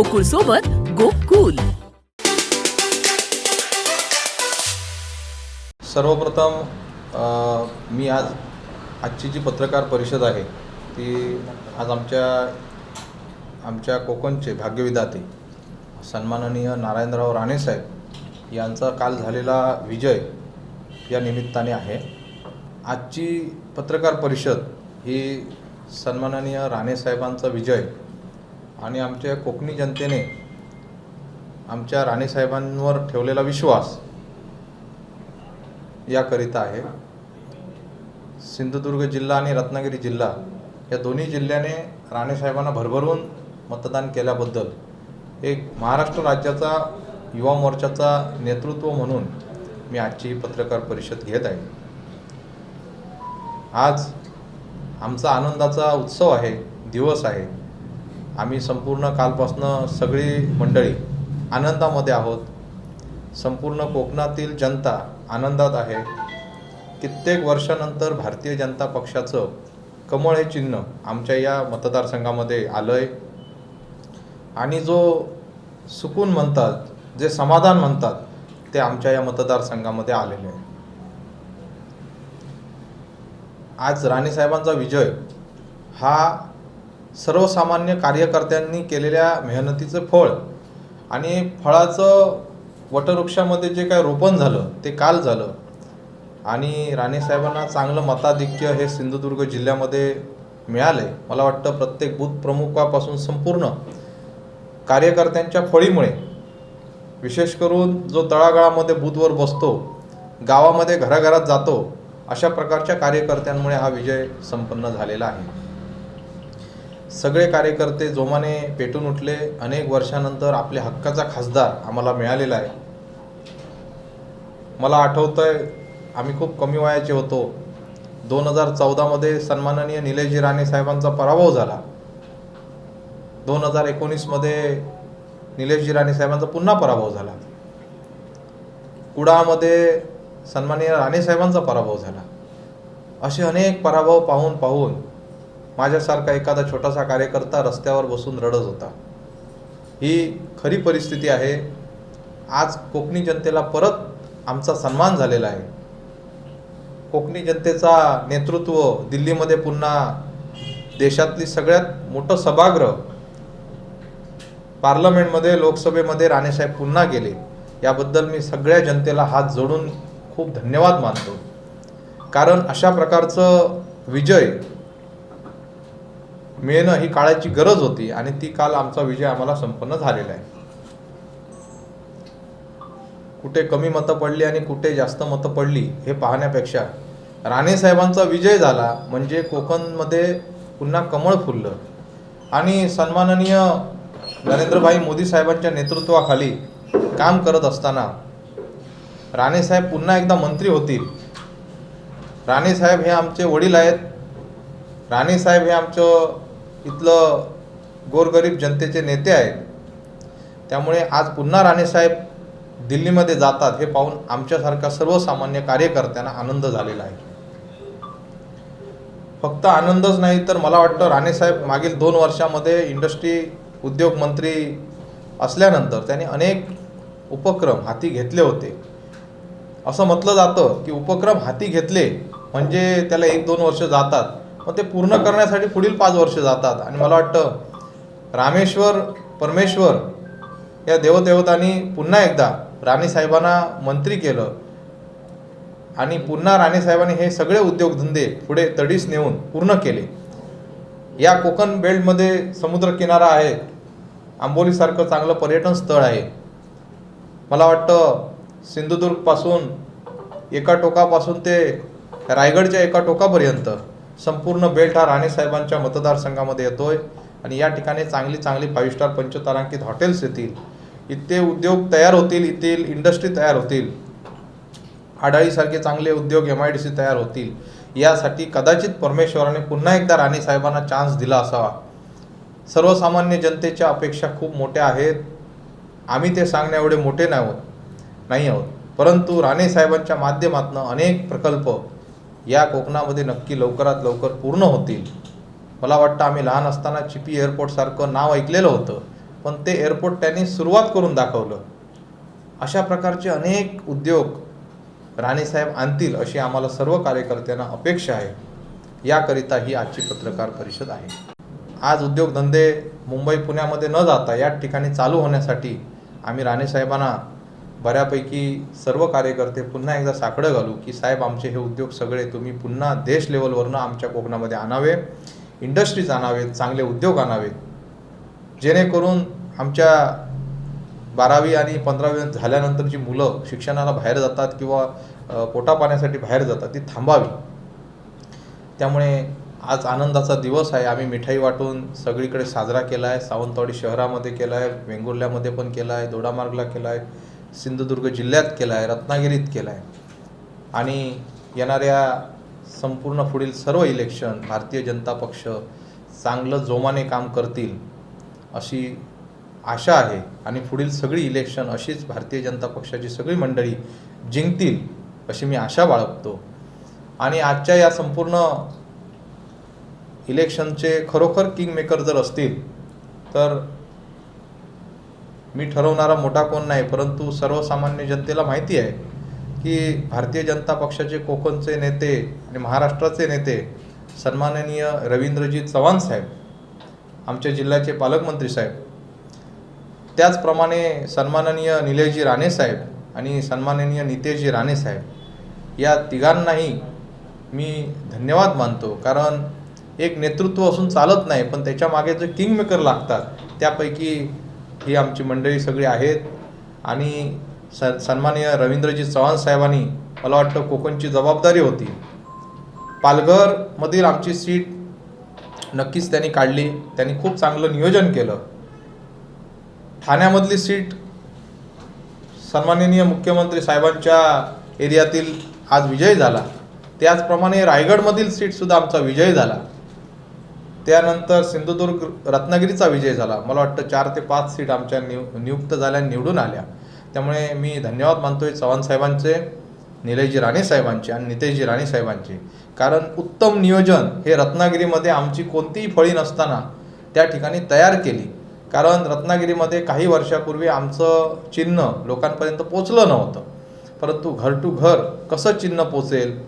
गोकुळ सोबत गोकुल. सर्वप्रथम अ, मी आज आजची जी पत्रकार परिषद आहे ती आज आमच्या आमच्या कोकणचे भाग्यविधाते सन्माननीय नारायणराव राणेसाहेब यांचा काल झालेला विजय या निमित्ताने आहे. आजची पत्रकार परिषद ही सन्माननीय राणेसाहेबांचा विजय आणि आमच्या कोकणी जनतेने आमच्या राणेसाहेबांवर ठेवलेला विश्वास याकरिता आहे. सिंधुदुर्ग जिल्हा आणि रत्नागिरी जिल्हा या दोन्ही जिल्ह्याने राणेसाहेबांना भरभरून मतदान केल्याबद्दल एक महाराष्ट्र राज्याचा युवा मोर्चाचा नेतृत्व म्हणून मी आजची पत्रकार परिषद घेत आहे. आज आमचा आनंदाचा उत्सव आहे दिवस आहे. आम्ही संपूर्ण कालपासनं सगळी मंडळी आनंदामध्ये आहोत. संपूर्ण कोकणातील जनता आनंदात आहे. कित्येक वर्षानंतर भारतीय जनता पक्षाचं कमळ हे चिन्ह आमच्या या मतदारसंघामध्ये आलं आहे आणि जो सुकून म्हणतात जे समाधान म्हणतात ते आमच्या या मतदारसंघामध्ये आलेले आहे. आज राणेसाहेबांचा विजय हा सर्वसामान्य कार्यकर्त्यांनी केलेल्या मेहनतीचं फळ आणि फळाचं वटवृक्षामध्ये जे काय रोपण झालं ते काल झालं. आणि राणेसाहेबांना चांगलं मताधिक्य हे सिंधुदुर्ग जिल्ह्यामध्ये मिळालं आहे मला वाटतं प्रत्येक बूथ प्रमुखापासून संपूर्ण कार्यकर्त्यांच्या फळीमुळे विशेष करून जो तळागाळामध्ये बूथवर बसतो गावामध्ये घराघरात जातो अशा प्रकारच्या कार्यकर्त्यांमुळे हा विजय संपन्न झालेला आहे. सगळे कार्यकर्ते जोमाने पेटून उठले. अनेक वर्षानंतर आपल्या हक्काचा खासदार आम्हाला मिळालेला आहे. मला आठवतंय आम्ही खूप कमी वयाचे होतो. दोन हजार चौदामध्ये सन्माननीय निलेशजी राणे साहेबांचा पराभव झाला. दोन हजार एकोणीसमध्ये निलेशजी राणे साहेबांचा पुन्हा पराभव झाला. कुडामध्ये सन्माननीय राणे साहेबांचा पराभव झाला. असे अनेक पराभव पाहून पाहून माझ्यासारखा एखादा छोटासा कार्यकर्ता रस्त्यावर बसून रडत होता. ही खरी परिस्थिती आहे. आज कोकणी जनतेला परत आमचा सन्मान झालेला आहे. कोकणी जनतेचा नेतृत्व दिल्लीमध्ये पुन्हा देशातली सगळ्यात मोठं सभागृह पार्लमेंटमध्ये लोकसभेमध्ये राणेसाहेब पुन्हा गेले. याबद्दल मी सगळ्या जनतेला हात जोडून खूप धन्यवाद मानतो. कारण अशा प्रकारचं विजय मिळणं ही काळाची गरज होती आणि ती काल आमचा विजय आम्हाला संपन्न झालेला आहे. कुठे कमी मतं पडली आणि कुठे जास्त मतं पडली हे पाहण्यापेक्षा राणेसाहेबांचा विजय झाला म्हणजे कोकणमध्ये पुन्हा कमळ फुललं. आणि सन्माननीय नरेंद्रभाई मोदी साहेबांच्या नेतृत्वाखाली काम करत असताना राणेसाहेब पुन्हा एकदा मंत्री होतील. राणेसाहेब हे आमचे वडील आहेत. राणेसाहेब हे आमचं इथलं गोरगरीब जनतेचे नेते आहेत. त्यामुळे आज पुन्हा राणेसाहेब दिल्लीमध्ये जातात हे पाहून आमच्यासारख्या सर्वसामान्य कार्यकर्त्यांना आनंद झालेला आहे. फक्त आनंदच नाही तर मला वाटतं राणेसाहेब मागील दोन वर्षामध्ये इंडस्ट्री उद्योग मंत्री असल्यानंतर त्यांनी अनेक उपक्रम हाती घेतले होते. असं म्हटलं जातं की उपक्रम हाती घेतले म्हणजे त्याला एक दोन वर्ष जातात. मग ते पूर्ण करण्यासाठी पुढील पाच वर्ष जातात. आणि मला वाटतं रामेश्वर परमेश्वर या देवदेवतांनी पुन्हा एकदा राणीसाहेबांना मंत्री केलं. आणि पुन्हा राणेसाहेबांनी हे सगळे उद्योगधंदे पुढे तडीस नेऊन पूर्ण केले. या कोकण बेल्टमध्ये समुद्रकिनारा आहे. आंबोलीसारखं चांगलं पर्यटन स्थळ आहे. मला वाटतं सिंधुदुर्गपासून एका टोकापासून ते रायगडच्या एका टोकापर्यंत संपूर्ण बेल्ट हा राणेसाहेबांच्या मतदारसंघामध्ये येतोय आणि या ठिकाणी चांगली चांगली फाईव्ह स्टार पंचतारांकित हॉटेल्स येतील. इथे उद्योग तयार होतील येथील इंडस्ट्री तयार होतील. आडाळीसारखे चांगले उद्योग एम आय डी सी तयार होतील. यासाठी कदाचित परमेश्वराने पुन्हा एकदा राणेसाहेबांना चान्स दिला असावा. सर्वसामान्य जनतेच्या अपेक्षा खूप मोठ्या आहेत. आम्ही ते सांगण्या एवढे मोठे नाही आहोत. नाही आहोत. परंतु राणेसाहेबांच्या माध्यमातून अनेक प्रकल्प या कोकणामध्ये नक्की लवकरात लवकर पूर्ण होतील. मला वाटतं आम्ही लहान असताना चिपी एअरपोर्टसारखं नाव ऐकलेलं होतं पण ते एअरपोर्ट त्यांनी सुरुवात करून दाखवलं. अशा प्रकारचे अनेक उद्योग राणेसाहेब आणतील अशी आम्हाला सर्व कार्यकर्त्यांना अपेक्षा आहे. याकरिता ही आजची पत्रकार परिषद आहे. आज उद्योगधंदे मुंबई पुण्यामध्ये न जाता या ठिकाणी चालू होण्यासाठी आम्ही राणेसाहेबांना बऱ्यापैकी सर्व कार्यकर्ते पुन्हा एकदा साकडं घालू की साहेब आमचे हे उद्योग सगळे तुम्ही पुन्हा देश लेवलवरनं आमच्या कोकणामध्ये आणावे इंडस्ट्रीज आणावेत चांगले उद्योग आणावेत. जेणेकरून आमच्या बारावी आणि पंधरावी झाल्यानंतर जी मुलं शिक्षणाला बाहेर जातात किंवा पोटापाण्यासाठी बाहेर जातात ती थांबावी. त्यामुळे आज आनंदाचा दिवस आहे. आम्ही मिठाई वाटून सगळीकडे साजरा केला आहे सावंतवाडी शहरामध्ये केला आहे वेंगुर्ल्यामध्ये पण केला आहे दोडामार्गला केला आहे सिंधुदुर्ग जिल्ह्यात केला आहे रत्नागिरीत केला आहे आणि येणाऱ्या संपूर्ण पुढील सर्व इलेक्शन भारतीय जनता पक्ष चांगलं जोमाने काम करतील अशी आशा आहे. आणि पुढील सगळी इलेक्शन अशीच भारतीय जनता पक्षाची सगळी मंडळी जिंकतील अशी मी आशा बाळगतो. आणि आजच्या या संपूर्ण इलेक्शनचे खरोखर किंग मेकर जर असतील तर मी ठरवणारा मोठा कोण नाही परंतु सर्वसामान्य जनतेला माहिती आहे की भारतीय जनता पक्षाचे कोकणचे नेते आणि महाराष्ट्राचे नेते सन्माननीय रवींद्रजी चव्हाण साहेब आमच्या जिल्ह्याचे पालकमंत्री साहेब त्याचप्रमाणे सन्माननीय निलेशजी राणे साहेब आणि सन्माननीय नितेशजी राणे साहेब या तिघांनाही मी धन्यवाद मानतो. कारण एक नेतृत्व असून चालत नाही पण त्याच्यामागे जे किंगमेकर लागतात त्यापैकी ही आमची मंडळी सगळी आहेत. आणि स सन्माननीय रवींद्रजी चव्हाण साहेबांनी मला वाटतं कोकणची जबाबदारी होती. पालघरमधील आमची सीट नक्कीच त्यांनी काढली. त्यांनी खूप चांगलं नियोजन केलं. ठाण्यामधली सीट सन्माननीय मुख्यमंत्री साहेबांच्या एरियातील आज विजय झाला. त्याचप्रमाणे रायगडमधील सीटसुद्धा आमचा विजय झाला. त्यानंतर सिंधुदुर्ग रत्नागिरीचा विजय झाला. मला वाटतं चार ते पाच सीट आमच्या निव नियुक्त झाल्या निवडून आल्या. त्यामुळे मी धन्यवाद मानतोय चव्हाण साहेबांचे निलयजी राणे साहेबांचे आणि नितेशजी राणे साहेबांचे. कारण उत्तम नियोजन हे रत्नागिरीमध्ये आमची कोणतीही फळी नसताना त्या ठिकाणी तयार केली. कारण रत्नागिरीमध्ये काही वर्षापूर्वी आमचं चिन्ह लोकांपर्यंत पोचलं नव्हतं. परंतु घर टू घर कसं चिन्ह पोचेल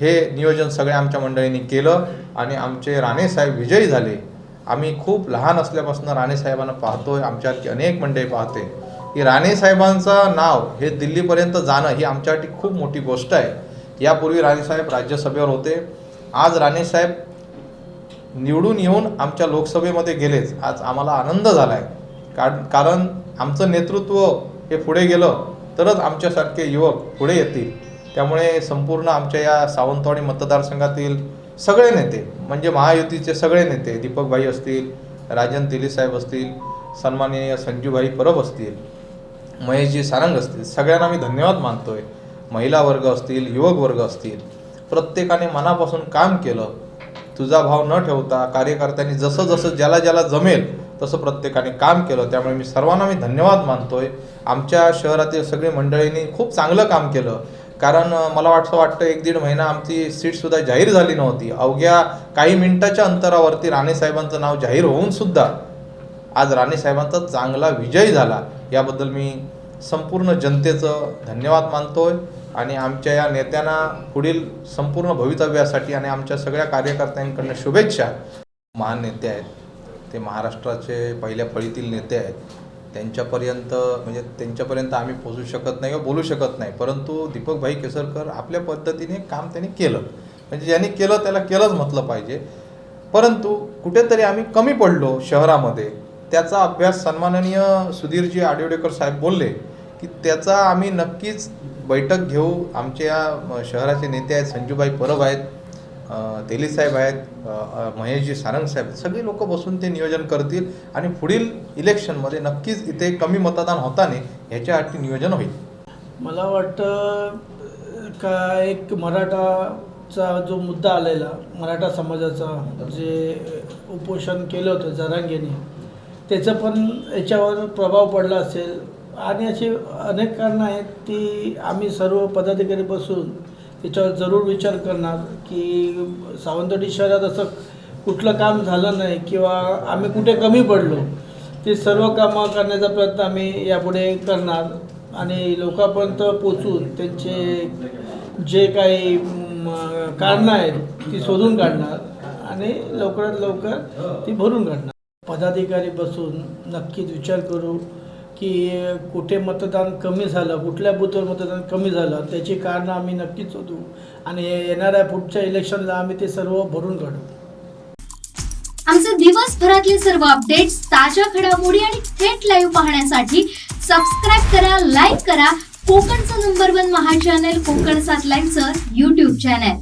हे नियोजन सगळ्या आमच्या मंडळींनी केलं. आणि आमचे राणेसाहेब विजयी झाले. आम्ही खूप लहान असल्यापासून राणेसाहेबांना पाहतोय आमच्यासारखी अनेक मंडळी पाहते. की राणेसाहेबांचं नाव हे दिल्लीपर्यंत जाणं ही आमच्यासाठी खूप मोठी गोष्ट आहे. यापूर्वी राणेसाहेब राज्यसभेवर होते. आज राणेसाहेब निवडून येऊन आमच्या लोकसभेमध्ये गेलेच आज आम्हाला आनंद झाला आहे कारण कारण आमचं नेतृत्व हे पुढे गेलं तरच आमच्यासारखे युवक पुढे येतील. त्यामुळे संपूर्ण आमच्या या सावंतवाडी मतदारसंघातील सगळे नेते म्हणजे महायुतीचे सगळे नेते दीपकभाई असतील राजन तेलीसाहेब असतील सन्माननीय संजूभाई परब असतील महेशजी सारंग असतील सगळ्यांना मी धन्यवाद मानतोय. महिला वर्ग असतील युवक वर्ग असतील प्रत्येकाने मनापासून काम केलं. तुझा भाव न ठेवता कार्यकर्त्यांनी जसं जसं ज्याला ज्याला जमेल तसं प्रत्येकाने काम केलं. त्यामुळे मी सर्वांना मी धन्यवाद मानतोय. आमच्या शहरातील सगळे मंडळींनी खूप चांगलं काम केलं. कारण मला वाटतं वाटतं एक दीड महिना आमची सीटसुद्धा जाहीर झाली नव्हती. अवघ्या काही मिनिटाच्या अंतरावरती राणेसाहेबांचं नाव जाहीर होऊन सुद्धा आज राणेसाहेबांचा चांगला विजय झाला. याबद्दल मी संपूर्ण जनतेचं धन्यवाद मानतो आहे आणि आमच्या या नेत्यांना पुढील संपूर्ण भवितव्यासाठी आणि आमच्या सगळ्या कार्यकर्त्यांकडनं शुभेच्छा. महान नेते आहेत. ते महाराष्ट्राचे पहिल्या फळीतील नेते आहेत. त्यांच्यापर्यंत म्हणजे त्यांच्यापर्यंत आम्ही पोचू शकत नाही किंवा बोलू शकत नाही. परंतु दीपकभाई केसरकर आपल्या पद्धतीने काम त्यांनी केलं. म्हणजे ज्यांनी केलं त्याला केलंच म्हटलं पाहिजे. परंतु कुठेतरी आम्ही कमी पडलो शहरामध्ये. त्याचा अभ्यास सन्माननीय सुधीरजी आडिवडेकर साहेब बोलले की त्याचा आम्ही नक्कीच बैठक घेऊ. आमच्या शहराचे नेते आहेत संजूबाई परब आहेत. तेली साहेब आहेत महेशजी सारंग साहेब सगळी लोक बसून ते नियोजन करतील आणि पुढील इलेक्शनमध्ये नक्कीच इथे कमी मतदान होताने ह्याच्यासाठी नियोजन होईल. मला वाटतं का एक मराठाचा जो मुद्दा आलेला मराठा समाजाचा जे उपोषण केलं होतं जरांगेने त्याचं पण याच्यावर प्रभाव पडला असेल. आणि अशी अनेक कारणं आहेत ती आम्ही सर्व पदाधिकारी बसून त्याच्यावर जरूर विचार करणार की सावंतवाडी शहरात असं कुठलं काम झालं नाही किंवा आम्ही कुठे कमी पडलो ते सर्व कामं करण्याचा प्रयत्न आम्ही यापुढे करणार. आणि लोकांपर्यंत पोचून त्यांचे जे काही कारणं आहेत ती शोधून काढणार आणि लवकरात लवकर ती भरून काढणार. पदाधिकारी बसून नक्कीच विचार करू. की कुठे मतदान कमी झालं कुठल्या बूथवर मतदान कमी झालं त्याची कारणं आम्ही नक्कीच शोधू. आणि येणाऱ्या पुढच्या इलेक्शनला आम्ही ते सर्व भरून काढू. आमचे दिवसभरातले सर्व अपडेट्स ताज्या घडामोडी आणि थेट लाईव्ह पाहण्यासाठी सबस्क्राईब करा लाईक करा. कोकणचं नंबर वन महा चॅनल कोकण सात लाईनचं युट्यूब चॅनल